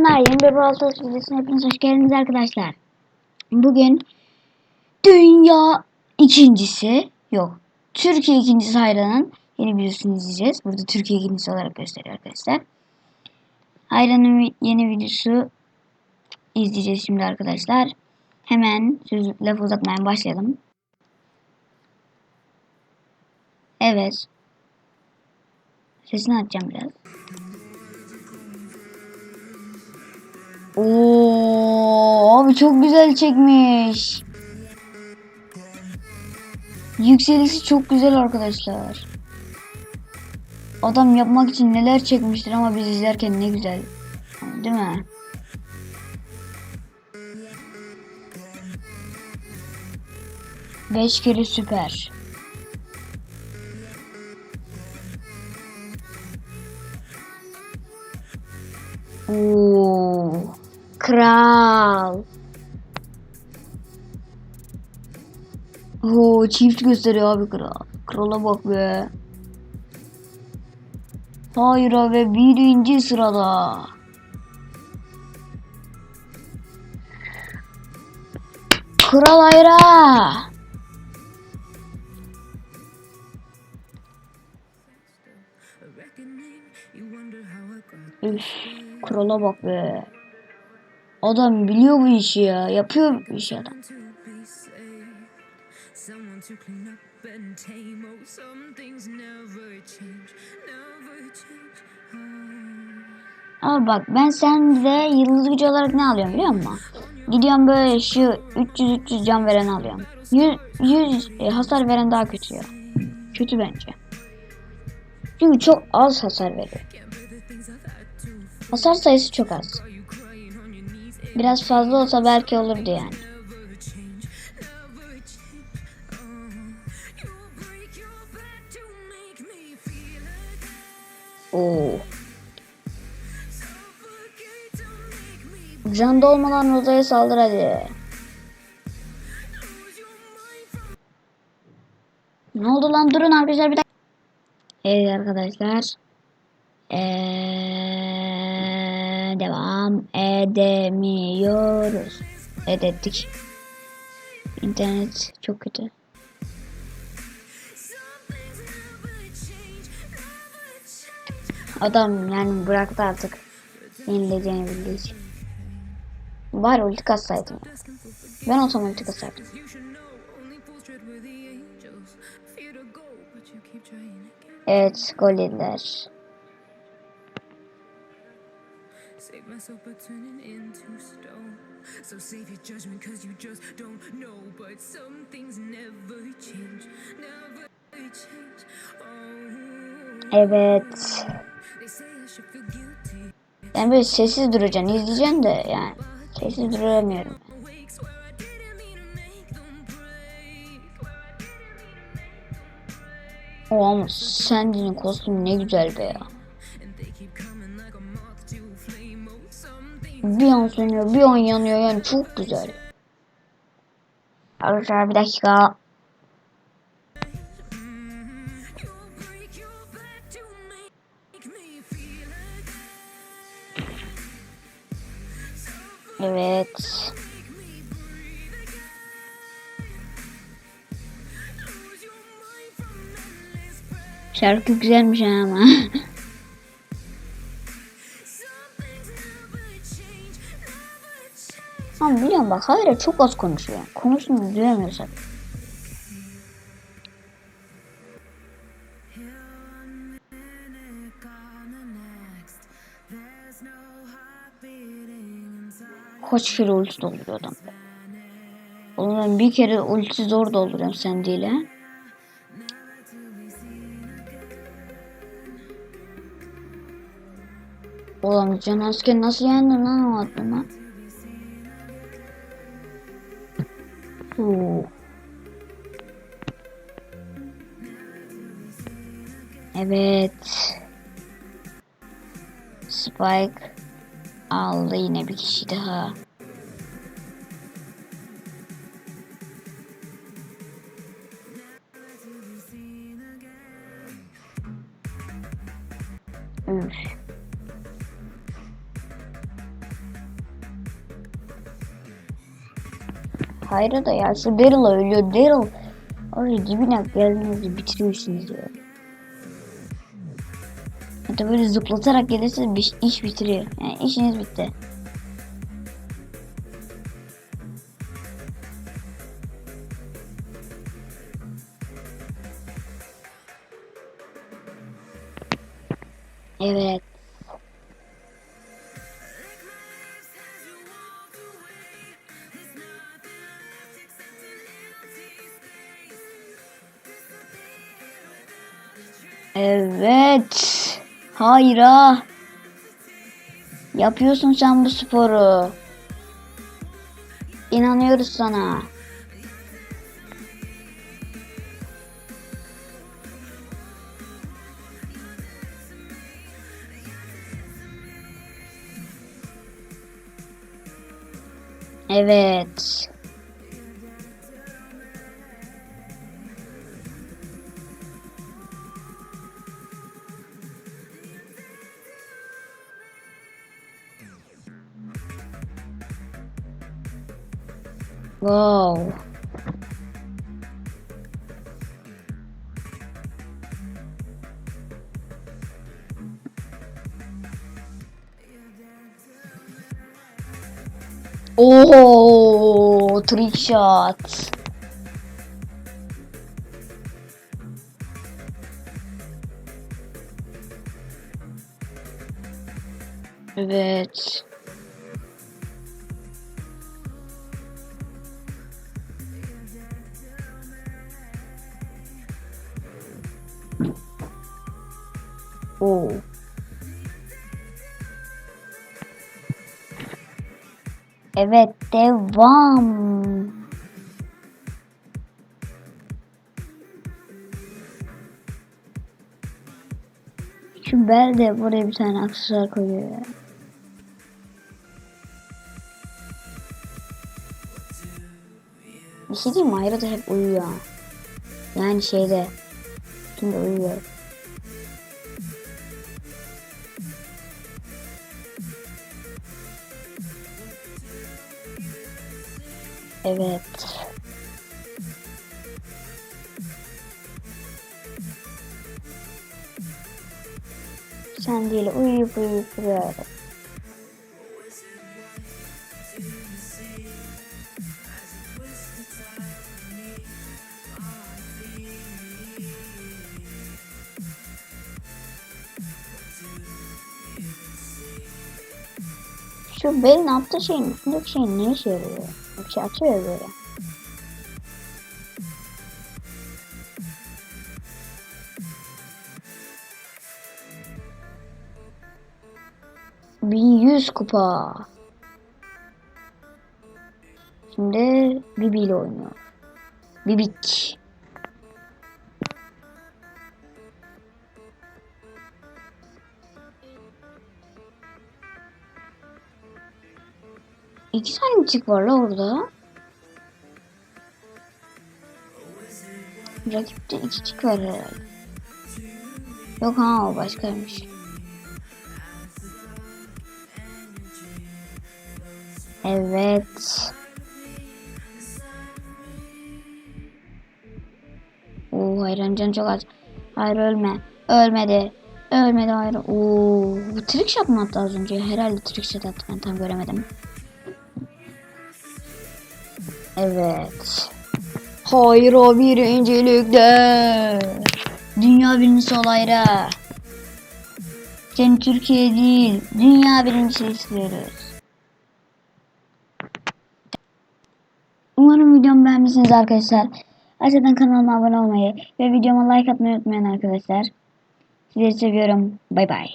Selamlar. Yeni bir Brawl Stars videosuna hepiniz hoş geldiniz arkadaşlar. Bugün dünya ikincisi yok. Türkiye ikincisi Hayran'ın yeni videosunu izleyeceğiz. Burada Türkiye ikincisi olarak gösteriyor arkadaşlar. Hayran'ın yeni videosu izleyeceğiz şimdi arkadaşlar. Hemen söz lafı uzatmaya başlayalım. Evet. Sesini açacağım biraz. Oo, abi çok güzel çekmiş. Yükselişi çok güzel arkadaşlar. Adam yapmak için neler çekmiştir ama biz izlerken ne güzel. Değil mi? Beş kere süper. Oo, kral. Oo, çift gösteriyor abi kral. Krala bak be. Hayra ve birinci sırada. Kral Hayra. Üf, krala bak be. Adam biliyor bu işi ya. Yapıyor bu işi adam. Ama bak ben sende yıldız gücü olarak ne alıyorum biliyor musun? Gidiyorum böyle şu 300-300 can veren alıyorum. 100, 100 e, hasar veren daha kötü ya. Kötü bence. Çünkü çok az hasar veriyor. Hasar sayısı çok az. Biraz fazla olsa belki olurdu yani. Oo. Can dolmadan Roza'ya saldır hadi. Ne oldu lan durun arkadaşlar bir dakika. Evet arkadaşlar. Ee, devam edemiyoruz. Edettik. İnternet çok kötü. Adam yani bıraktı artık. Yenileceğini bildiği için. Bari ulti katsaydım. Ben olsam ulti katsaydım. You should know Save myself by turning into stone. So save your judgment, cause you just don't know. But some things never change, never change. Oh, Evet. Ben böyle sessiz duracağım. izleyeceğim de yani. Sessiz duramıyorum. Awake, swear I didn't mean to make them break. O ama Sandy'nin kostümü ne güzel be ya. Bir an sönüyor bir an yanıyor yani çok güzel. Arkadaşlar bir dakika. you'll break your back Bak Hayra çok az konuşuyor. Konuştuğunu duyamıyorsak. Kaç kere ulti dolduruyor adam. Oğlum ben bir kere ulti zor dolduruyorum sen değil ha. Oğlum can nasıl yendin lan o adamı? Evet. Spike aldı yine bir kişi daha. Üf. Hayır da ya şu Daryl ölüyor. Daryl oraya dibine gelmenizi bitiriyorsunuz ya. Hatta böyle zıplatarak gelirse bir iş bitiriyor. Yani işiniz bitti. Evet. Evet. Hayra. Yapıyorsun sen bu sporu. İnanıyoruz sana. Evet. Wow. Oh, shots. shot. Evet. Oh. Evet devam. Şu bel de buraya bir tane aksesuar koyuyor ya. Bir şey diyeyim mi? Hayra da hep uyuyor. Yani şeyde. Şimdi uyuyor. Evet. Değil uyuyup uyuyup duruyorum. Şu belin altta şeyin üstündeki şeyin ne işe yarıyor? Şey açıyor böyle. Bin yüz kupa. Şimdi Bibi ile oynuyor. Bibik. İki tane tik var la orada. Rakipte iki tik var herhalde. Yok ha o başkaymış. Evet. Oo hayran can çok az. Hayır ölme. Ölmedi. Ölmedi hayır. Oo bu trick shot mı attı az önce? Herhalde trick shot attı ben tam göremedim. Evet. Hayır o birincilikte. Dünya birincisi ol Hayra. Sen Türkiye değil, dünya birincisi istiyoruz. Umarım videomu beğenmişsiniz arkadaşlar. Aşağıdan kanalıma abone olmayı ve videoma like atmayı unutmayın arkadaşlar. Sizleri seviyorum. Bay bay.